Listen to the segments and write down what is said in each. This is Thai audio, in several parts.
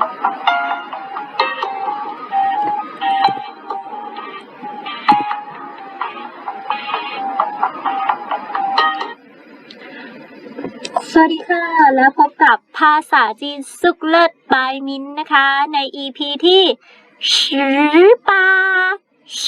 สวัสดีค่ะ แล้วพบกับภาษาจีนสุกเลิศบายมินนะคะ ใน EP ที่ชือปา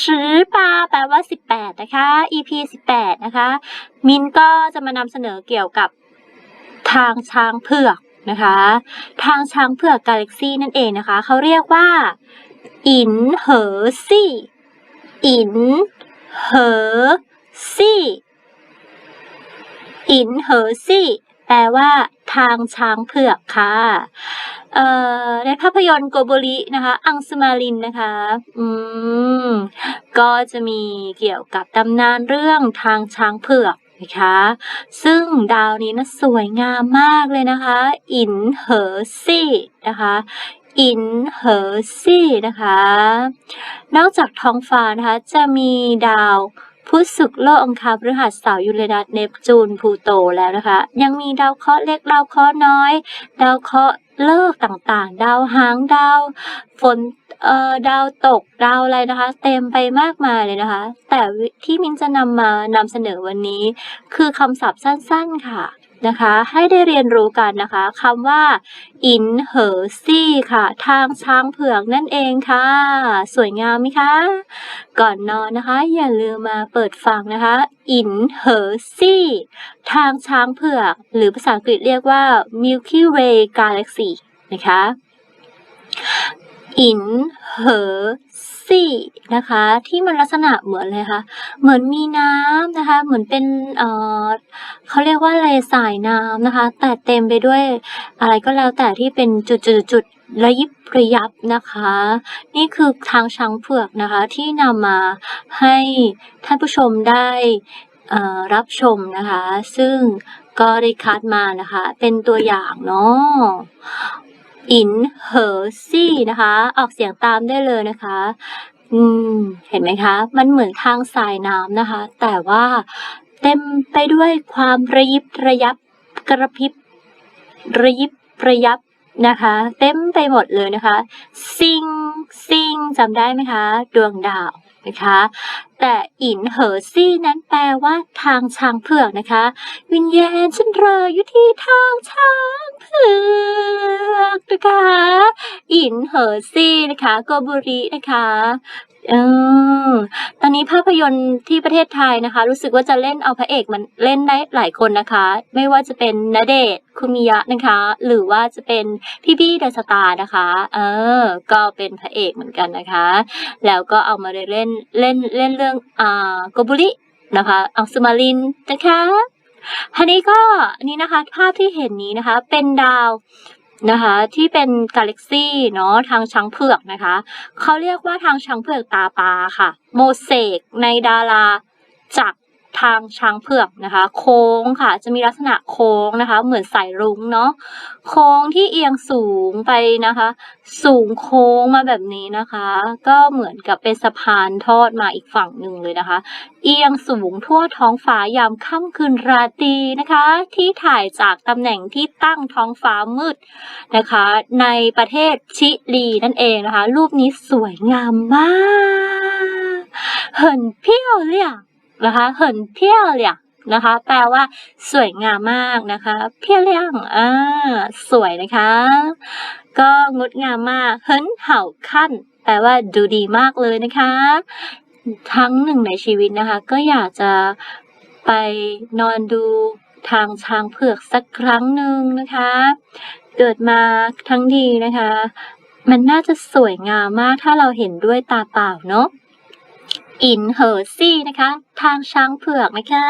ชือปาแปลว่า 18 นะคะ EP 18 นะคะ มินก็จะมานำเสนอเกี่ยวกับทางช้างเผือก นะคะ ทางช้างเผือกกาแล็กซี่นั่นเองนะคะ เขาเรียกว่า อินเหอซี่ อินเหอซี่ อินเหอซี่ แปลว่า ทางช้างเผือกค่ะในภาพยนตร์โกโบรินะคะ อังสมาลินนะคะ อืม ก็จะมีเกี่ยวกับตำนานเรื่องทางช้างเผือก นะคะ ซึ่งดาวนี้นะสวยงามมากเลยนะคะ อินเหอซี่นะคะอินเหอซี่นะคะ นอกจากท้องฟ้านะคะ จะมีดาวพุธศุกร์โลกอังคารพฤหัสเสาร์ยูเรนัสเนปจูนพลูโตแล้วนะคะ ยังมีดาวเคราะห์เล็กดาวเคราะห์น้อย ดาวเคราะห์เลิกต่างๆ ดาวหางดาวฝน เอ่อดาวตกดาวอะไรนะคะ เต็มไปมากมายเลยนะคะ แต่ที่มินจะนำมานำเสนอวันนี้ คือคำศัพท์สั้นๆค่ะนะคะ ให้ได้เรียนรู้กันนะคะคำว่าอินเหอซี่ค่ะ ทางช้างเผือกนั่นเองค่ะ สวยงามไหมคะ ก่อนนอนนะคะ อย่าลืมมาเปิดฟังนะคะอินเหอซี่ทางช้างเผือก หรือภาษาอังกฤษเรียกว่า Milky Way Galaxy นะคะ อิน เหอ ซี่ นะคะ ที่มันลักษณะเหมือนเลยค่ะ เหมือนมีน้ำนะคะ เหมือนเป็นเออเขาเรียกว่าอะไรสายน้ำนะคะ แต่เต็มไปด้วยอะไรก็แล้วแต่ที่เป็นจุดๆๆระยิบระยับนะคะ นี่คือทางช้างเผือกนะคะ ที่นำมาให้ท่านผู้ชมได้รับชมนะคะ ซึ่งก็ได้คัดมานะคะ เป็นตัวอย่างเนาะ อินเหอซี่นะคะ ออกเสียงตามได้เลยนะคะ อืม เห็นไหมคะ มันเหมือนทางสายน้ำนะคะ แต่ว่าเต็มไปด้วยความระยิบระยับกระพริบ ระยิบระยับนะคะ เต็มไปหมดเลยนะคะ ซิงซิงจำได้ไหมคะ ดวงดาว นะคะ แต่อินเหอซี่นั้นแปลว่าทางช้างเผือกนะคะ วิญญาณฉันรออยู่ที่ทางช้างเผือกนะคะ อินเหอซี่นะคะโกบุรินะคะ เออตอนนี้ภาพยนตร์ที่ประเทศไทยนะคะ รู้สึกว่าจะเล่นเอาพระเอกมันเล่นได้หลายคนนะคะ ไม่ว่าจะเป็นณเดชน์คุมิยะนะคะ หรือว่าจะเป็นพี่บี้เดอะสตาร์นะคะ เออ ก็เป็นพระเอกเหมือนกันนะคะ แล้วก็เอามาเล่นเล่นเล่นเรื่องอ่าโกบุรินะคะอังสุมาลินนะคะทีนี้ก็นนี้นะคะภาพที่เห็นนี้นะคะ เป็นดาว นะคะที่เป็นกาแล็กซี่เนาะทางช้างเผือกนะคะเขาเรียกว่าทางช้างเผือกตาปลาค่ะ โมเสกในดาราจาก ทางช้างเผือกนะคะ โค้งค่ะ จะมีลักษณะโค้งนะคะ เหมือนสายรุ้งเนาะโค้งที่เอียงสูงไปนะคะ สูงโค้งมาแบบนี้นะคะ ก็เหมือนกับเป็นสะพานทอดมาอีกฝั่งหนึ่งเลยนะคะ เอียงสูงทั่วท้องฟ้ายามค่ำคืนราตรีนะคะ ที่ถ่ายจากตำแหน่งที่ตั้งท้องฟ้ามืดนะคะ ในประเทศชิลีนั่นเองนะคะ รูปนี้สวยงามมากเหินเพี้ยวเลี่ย นะคะเหินเพี้ยวเลี่ยนะคะ แปลว่า สวยงามมากนะคะ เพี้ยวเลี่ยงอ่าสวยนะคะ ก็งดงามมากเหินเห่าขั้น แปลว่าดูดีมากเลยนะคะครั้งหนึ่งในชีวิตนะคะ ก็อยากจะไปนอนดูทางช้างเผือกสักครั้งหนึ่งนะคะ เกิดมาทั้งทีนะคะ มันน่าจะสวยงามมากถ้าเราเห็นด้วยตาเปล่าเนาะ อินเหอซี่นะคะ ทางช้างเผือกนะคะ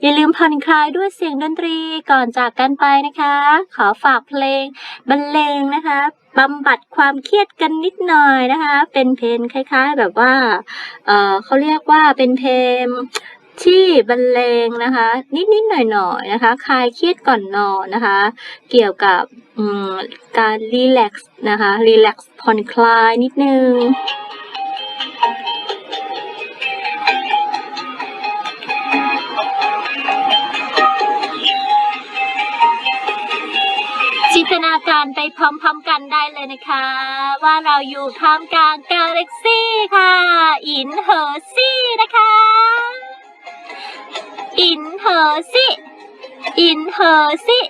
อย่าลืมผ่อนคลายด้วยเสียงดนตรีก่อนจากกันไปนะคะ ขอฝากเพลงบรรเลงนะคะบำบัดความเครียดกันนิดหน่อยนะคะ เป็นเพลงคล้าย ๆ แบบว่า เออเขาเรียกว่าเป็นเพลงที่บรรเลงนะคะ นิดๆหน่อยๆนะคะ คลายเครียดก่อนนอนนะคะ เกี่ยวกับการรีแลกซ์นะคะรีแลกซ์ผ่อนคลายนิดนึง นาการไปพร้อมๆกันได้เลยนะคะ ว่าเราอยู่ท่ามกลางกาแล็กซี่ค่ะ อินเหอซี่นะคะ อินเหอซี่อินเฮอซี่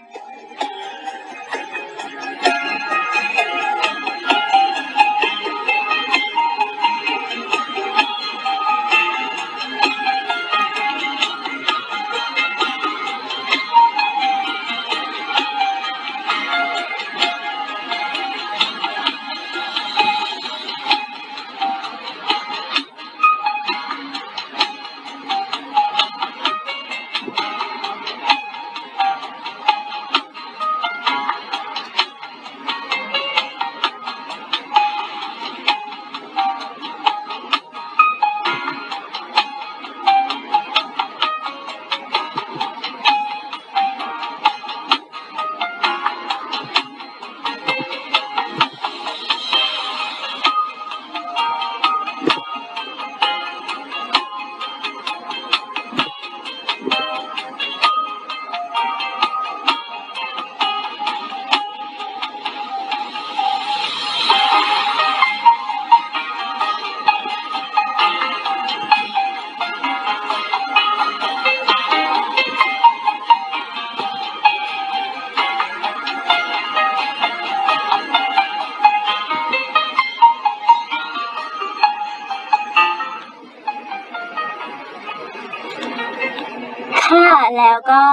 ก็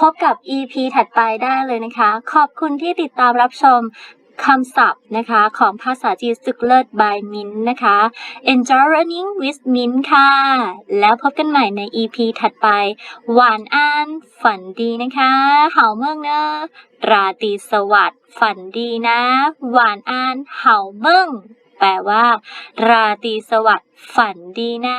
พบกับ EP ถัดไปได้เลยนะคะ ขอบคุณที่ติดตามรับชมคำศัพท์นะคะของภาษาจีนสุดเลิศ by Min นะคะ Enjoy learning with Min ค่ะ แล้วพบกันใหม่ใน EP ถัดไป หวานอันฝันดีนะคะเห่าเมืองเนอะราตรีสวัสดิ์ฝันดีนะ หวานอันเห่าเมืองแปลว่า ราตรีสวัสดิ์ฝันดีนะ